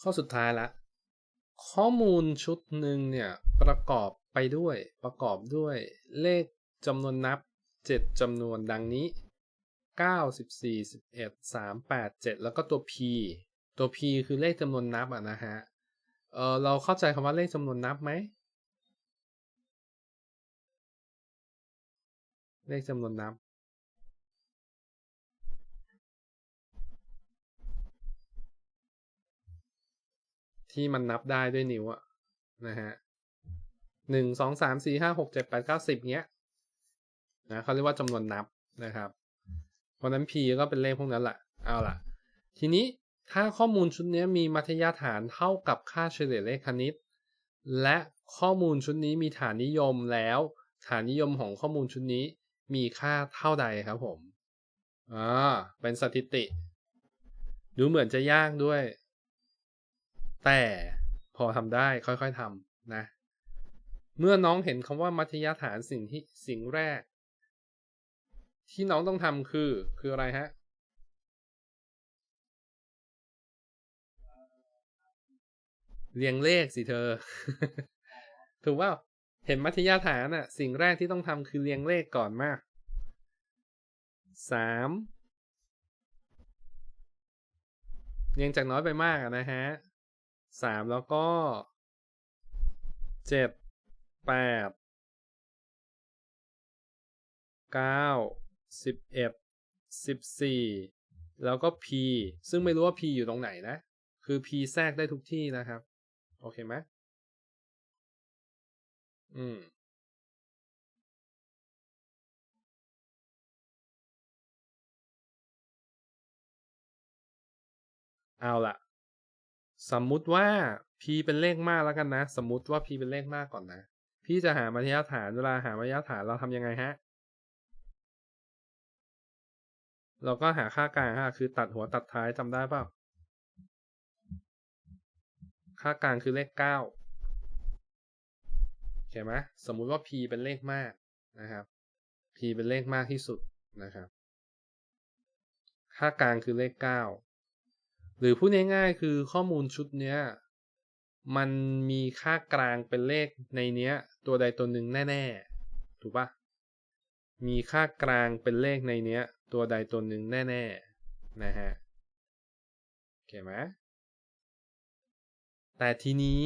ข้อสุดท้ายละ ข้อมูลชุดหนึ่งเนี่ย ประกอบไปด้วย ประกอบด้วย เลขจำนวนนับ 7จำนวนดังนี้ 9 14 11 3 8 7 แล้วก็ตัว p ตัว p คือเลขจำนวนนับอะนะฮะ เออเราเข้าใจคำว่าเลขจำนวนนับไหม เลขจำนวนนับ ที่มันนับได้ด้วยนิ้วอะนะฮะหนึ่งสองสามสี่ห้าหกเจ็ดแปดเก้าสิบเงี้ยนะเขาเรียกว่าจำนวนนับนะครับ เพราะนั้น p ก็เป็นเลขพวกนั้นแหละเอาล่ะ ทีนี้ถ้าข้อมูลชุดนี้มีมัธยฐานเท่ากับค่าเฉลี่ยเลขคณิต และข้อมูลชุดนี้มีฐานนิยมแล้ว ฐานนิยมของข้อมูลชุดนี้มีค่าเท่าใดครับผมอ่าเป็นสถิติ ดูเหมือนจะยากด้วย แต่พอทำได้ค่อยๆทำนะ เมื่อน้องเห็นคำว่ามัธยฐานสิ่งที่สิ่งแรก ที่น้องต้องทำคือคืออะไรฮะเรียงเลขสิเธอ ถูกว่าเห็นมัธยฐานอะสิ่งแรกที่ต้องทำคือเรียงเลขก่อนมากสามเรียงจากน้อยไปมากนะฮะ สามแล้วก็เจ็ดแปดเก้าสิบเอ็ดสิบสี่แล้วก็ p ซึ่งไม่รู้ว่า p อยู่ตรงไหนนะ คือ p แทรกได้ทุกที่นะครับ โอเคไหมอืมเอาละ สมมุติว่า p เป็นเลขมากแล้วกันนะ สมมุติว่า p เป็นเลขมากก่อนนะ พี่จะหามัธยฐานเวลาหามัธยฐานเราทำยังไงฮะ เราก็หาค่ากลางค่ะคือตัดหัวตัดท้ายจำได้เปล่าค่ากลางคือเลขเก้าเห็นไหมสมมุติว่า p เป็นเลขมากนะครับ p เป็นเลขมากที่สุดนะครับ ค่ากลางคือเลขเก้า หรือพูดง่ายๆคือข้อมูลชุดเนี้ยมันมีค่ากลางเป็นเลขในเนี้ย ตัวใดตัวหนึ่งแน่ๆ ถูกปะมีค่ากลางเป็นเลขในเนี้ย ตัวใดตัวหนึ่งแน่ๆนะฮะโอเคไหมแต่ทีนี้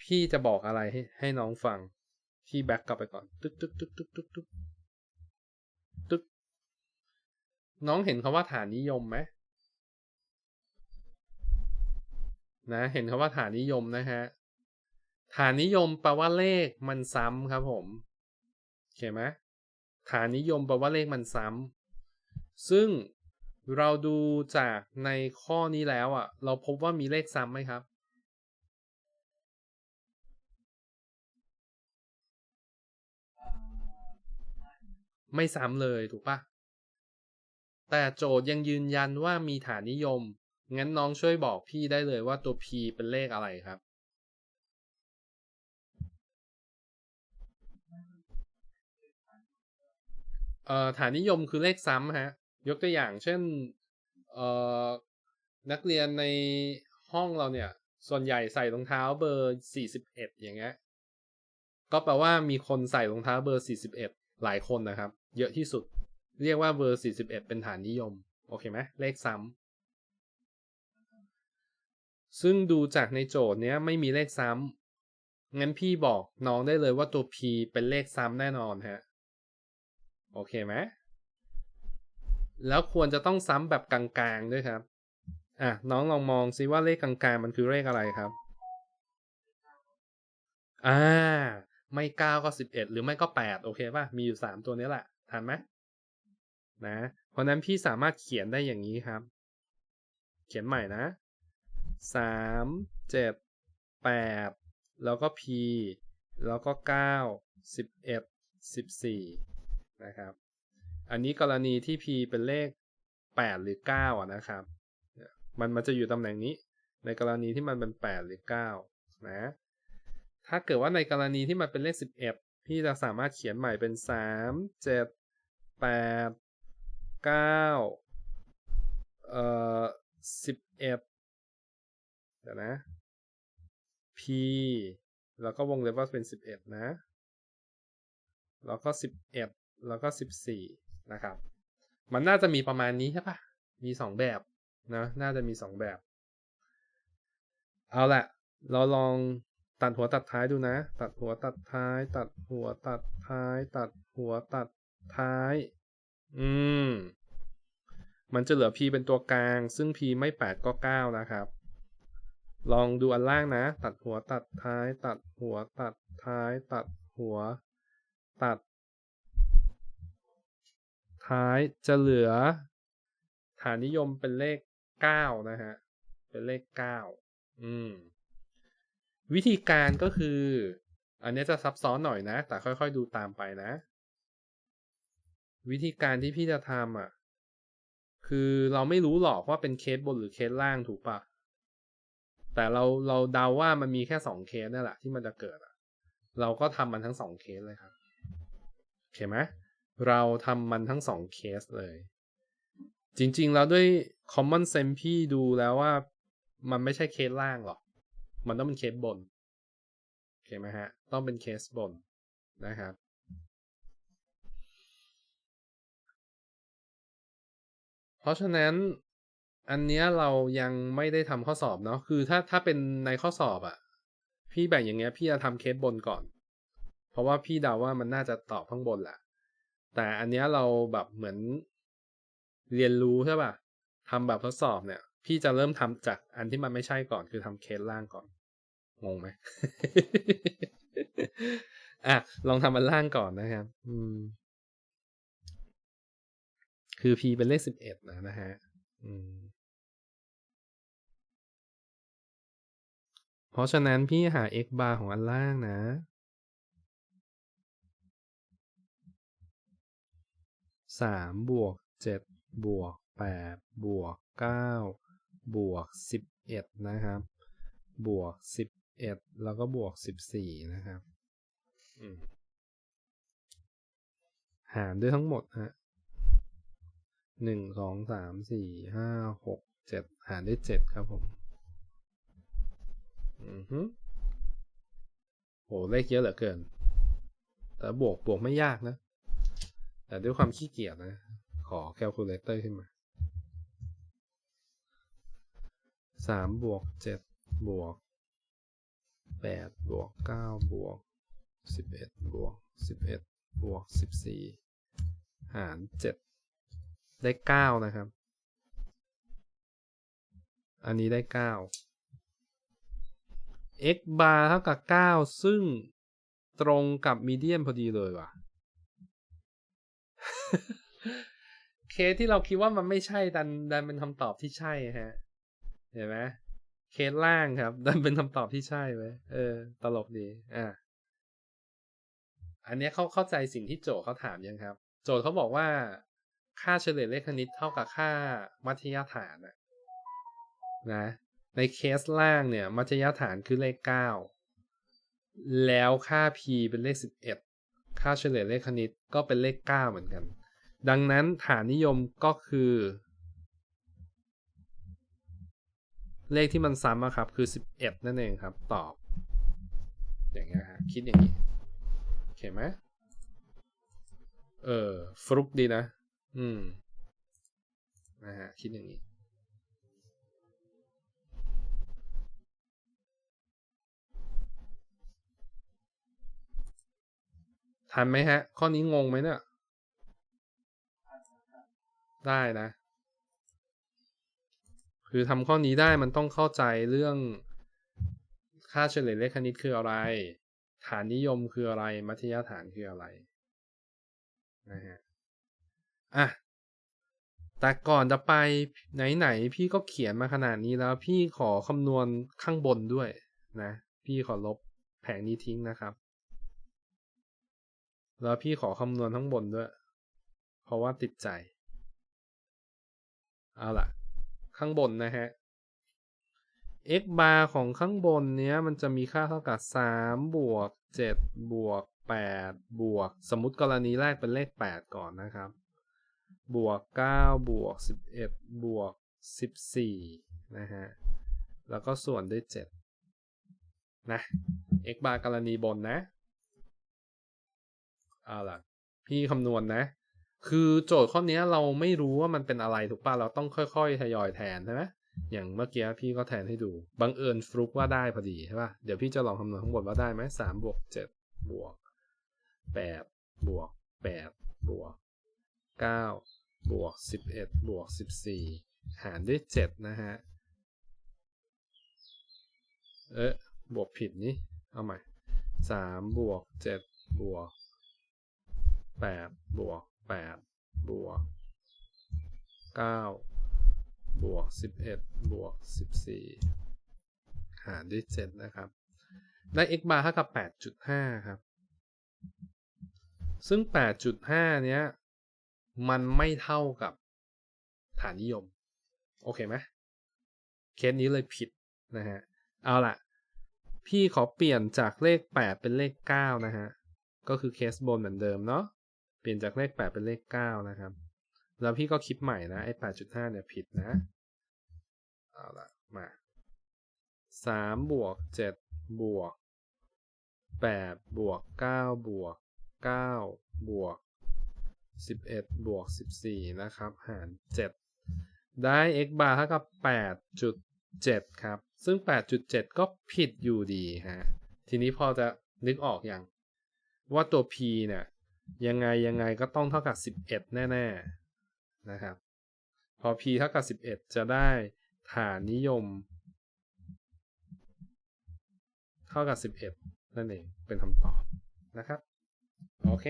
พี่จะบอกอะไรให้ให้น้องฟัง พี่แบ็กกลับไปก่อนตึ๊กตึ๊กตึ๊กตึ๊กตึ๊กตึ๊กตึ๊กน้องเห็นคำว่าฐานนิยมไหม นะ เห็นคำว่าฐานนิยมนะฮะ ฐานนิยมแปลว่าเลขมันซ้ำครับผมโอเคไหมฐานนิยมแปลว่าเลขมันซ้ำซึ่งเราดูจากในข้อนี้แล้วอะ เราพบว่ามีเลขซ้ำไหมครับ ไม่ซ้ำเลยถูกปะแต่โจทย์ยังยืนยันว่ามีฐานนิยม งั้นน้องช่วยบอกพี่ได้เลยว่าตัว p เป็นเลขอะไรครับ เอ่อฐานนิยมคือเลขซ้ำฮะ ยกตัวอย่างเช่น เอ่อ นักเรียนในห้องเราเนี่ย ส่วนใหญ่ใส่รองเท้าเบอร์ 41 อย่างเงี้ย ก็แปลว่ามีคนใส่รองเท้าเบอร์ 41 หลายคนนะครับ เยอะที่สุด เรียกว่าเบอร์ 41 เป็นฐานนิยม โอเคไหมเลขซ้ำ ซึ่งดูจากในโจทย์เนี้ยไม่มีเลขซ้ำงั้นพี่บอกน้องได้เลยว่าตัว p เป็นเลขซ้ำแน่นอนฮะ โอเคไหมแล้วควรจะต้องซ้ำแบบกลางๆด้วยครับ อะ น้องลองมองซิว่าเลขกลางๆมันคือเลขอะไรครับ อ่า ไม่เก้าก็สิบเอ็ดหรือไม่ก็แปดโอเคป่ะ มีอยู่สามตัวนี้แหละทันไหมนะ เพราะนั้นพี่สามารถเขียนได้อย่างนี้ครับ เขียนใหม่นะ สามเจ็ดแปดแล้วก็ p แล้วก็เก้าสิบเอ็ดสิบสี่นะครับ อันนี้กรณีที่ p เป็นเลข8หรือ9อะนะครับ มันมันจะอยู่ตำแหน่งนี้ ในกรณีที่มันเป็น8หรือ9นะ ถ้าเกิดว่าในกรณีที่มันเป็นเลข11พี่จะสามารถเขียนใหม่เป็น3 7 8 9เอ่อ11 เดี๋ยวนะ p แล้วก็วงเล็บว่าเป็นสิบเอ็ดนะ แล้วก็สิบเอ็ดแล้วก็สิบสี่นะครับ มันน่าจะมีประมาณนี้ใช่ปะมีสองแบบนะน่าจะมีสองแบบ เอาละเราลองตัดหัวตัดท้ายดูนะ ตัดหัวตัดท้าย ตัดหัวตัดท้าย ตัดหัวตัดท้าย อืม มันจะเหลือ p เป็นตัวกลาง ซึ่ง p ไม่แปดก็เก้านะครับ ลองดูอันล่างนะ ตัดหัวตัดท้าย ตัดหัวตัดท้าย ตัดหัว ตัด ท้ายจะเหลือ ฐานนิยมเป็นเลขเก้านะฮะ เป็นเลขเก้าอืม วิธีการก็คือ อันนี้จะซับซ้อนหน่อยนะ แต่ค่อยๆดูตามไปนะ วิธีการที่พี่จะทำอะ คือเราไม่รู้หรอกว่าเป็นเคสบนหรือเคสล่างถูกปะ แต่เราเราเดาว่ามันมีแค่สองเคสนั่นแหละที่มันจะเกิดอะเราก็ทำมันทั้งสองเคสเลยครับโอเคไหมเราทำมันทั้งสองเคสเลย จริงๆแล้วด้วย common sense พี่ดูแล้วว่ามันไม่ใช่เคสล่างหรอก มันต้องเป็นเคสบนโอเคไหมฮะ ต้องเป็นเคสบนนะครับเพราะฉะนั้น อันเนี้ยเรายังไม่ได้ทำข้อสอบเนาะคือถ้าถ้าเป็นในข้อสอบอะ่ะ พี่แบ่งอย่างเงี้ย พี่จะทำเคสบนก่อน เพราะว่าพี่เดาว่ามันน่าจะตอบข้างบนแหละแต่อันเนี้ยเราแบบเหมือนเรียนรู้ใช่ป่ะทำแบบทดสอบเนี่ย พี่จะเริ่มทำจากอันที่มันไม่ใช่ก่อนคือทำเคสล่างก่อนงงไหมอะลองทำอันล่างก่อนนะครับ อืม คือ p เป็นเลขสิบเอ็ดนะนะฮะ อืม เพราะฉะนั้นพี่หา x bar ของอันล่างนะ สามบวกเจ็ดบวกแปดบวกเก้าบวกสิบเอ็ดนะครับ บวกสิบเอ็ดแล้วก็บวกสิบสี่นะครับหารด้วยทั้งหมดฮะหนึ่งสองสามสี่ห้าหกเจ็ดหารด้วยเจ็ดครับผม อือฮึโหเลขเยอะเหลือเกิน แต่บวกบวกไม่ยากนะ แต่ด้วยความขี้เกียจนะ ขอแคลคูลเลเตอร์ขึ้นมาสามบวกเจ็ดบวกแปดบวกเก้าบวกสิบเอ็ดบวกสิบเอ็ดบวกสิบสี่หารเจ็ดได้เก้านะครับ อันนี้ได้เก้า x bar เท่ากับเก้าซึ่งตรงกับมีเดียนพอดีเลยว่ะ เคสที่เราคิดว่ามันไม่ใช่ดันดันเป็นคำตอบที่ใช่ฮะ เห็นไหมเคสล่างครับ ดันเป็นคำตอบที่ใช่ไหมเออ ตลกดี อะ อันนี้เขาเข้าใจสิ่งที่โจทย์เขาถามยังครับ โจทย์เขาบอกว่าค่าเฉลี่ยเลขคณิตเท่ากับค่ามัธยฐานนะนะ ในเคสล่างเนี่ย มัธยฐานคือเลข 9 แล้วค่า p เป็นเลข 11 ค่าเฉลี่ยเลขคณิตก็เป็นเลข 9 เหมือนกัน ดังนั้นฐานนิยมก็คือ เลขที่มันซ้ำครับ คือ 11 นั่นเองครับ ตอบ อย่างเงี้ยฮะคิดอย่างนี้โอเคไหมเออฟลุกดีนะ อืมนะฮะคิดอย่างนี้ ทันไหมฮะ ข้อนี้งงไหมเนี่ย ได้นะ คือทำข้อนี้ได้มันต้องเข้าใจเรื่องค่าเฉลี่ยเลขคณิตคืออะไร ฐานนิยมคืออะไร มัธยฐานคืออะไรนะฮะอะแต่ก่อนจะไปไหนๆพี่ก็เขียนมาขนาดนี้แล้ว พี่ขอคำนวณข้างบนด้วยนะ พี่ขอลบแผงนี้ทิ้งนะครับ แล้วพี่ขอคำนวณข้งบนด้วย เพราะว่าติดใจ เอาล่ะ ข้างบนนะฮะ x bar ของข้างบนเนี้ย มันจะมีค่าเท่ากับ 3 บวก 7 บวก 8 บวก สมมติกรณีแรกเป็นเลข 8 ก่อนนะครับ บวก 9 บวก 11 บวก 14 นะฮะ แล้วก็ส่วนด้วยเจ็ดนะ x bar กรณีบนนะ เอาล่ะ พี่คำนวณนะ คือโจทย์ข้อนี้เราไม่รู้ว่ามันเป็นอะไรถูกป่ะเราต้องค่อยๆทยอยแทนใช่ไหมอย่างเมื่อกี้พี่ก็แทนให้ดู บังเอิญฟลุกว่าได้พอดีใช่ป่ะ เดี๋ยวพี่จะลองคำนวณข้างบนว่าได้ไหมสามบวกเจ็ดบวกแปดบวกแปดบวกเก้าบวกสิบเอ็ดบวกสิบสี่หารด้วยเจ็ดนะฮะ เอ๊ะ บวกผิดนี่ เอาใหม่สามบวกเจ็ดบวก แปดบวกแปดบวกเก้าบวกสิบเอ็ดบวกสิบสี่หารด้วยเจ็ดนะครับ ได้ x bar เท่ากับแปดจุดห้าครับ ซึ่งแปดจุดห้าเนี้ย มันไม่เท่ากับฐานนิยม โอเคไหมเคสนี้เลยผิดนะฮะ เอาล่ะ พี่ขอเปลี่ยนจากเลข 8 เป็นเลข 9 นะฮะ ก็คือเคสบนเหมือนเดิมเนาะ เปลี่ยนจากเลข8เป็นเลข9นะครับ แล้วพี่ก็คิดใหม่นะไอ้8.5เนี่ยผิดนะ เอาละมา3บวก7บวก8บวก9บวก9บวก11บวก14นะครับ หาร7ได้ x bar เท่ากับ8.7ครับ ซึ่ง8.7ก็ผิดอยู่ดีฮะ ทีนี้พอจะนึกออกอย่างว่าตัว p เนี่ย ยังไงยังไงก็ต้องเท่ากับ 11 แน่ๆนะครับ พอ p เท่ากับ 11 จะได้ฐานนิยม เท่ากับ 11 นั่นเองเป็นคำตอบนะครับ โอเค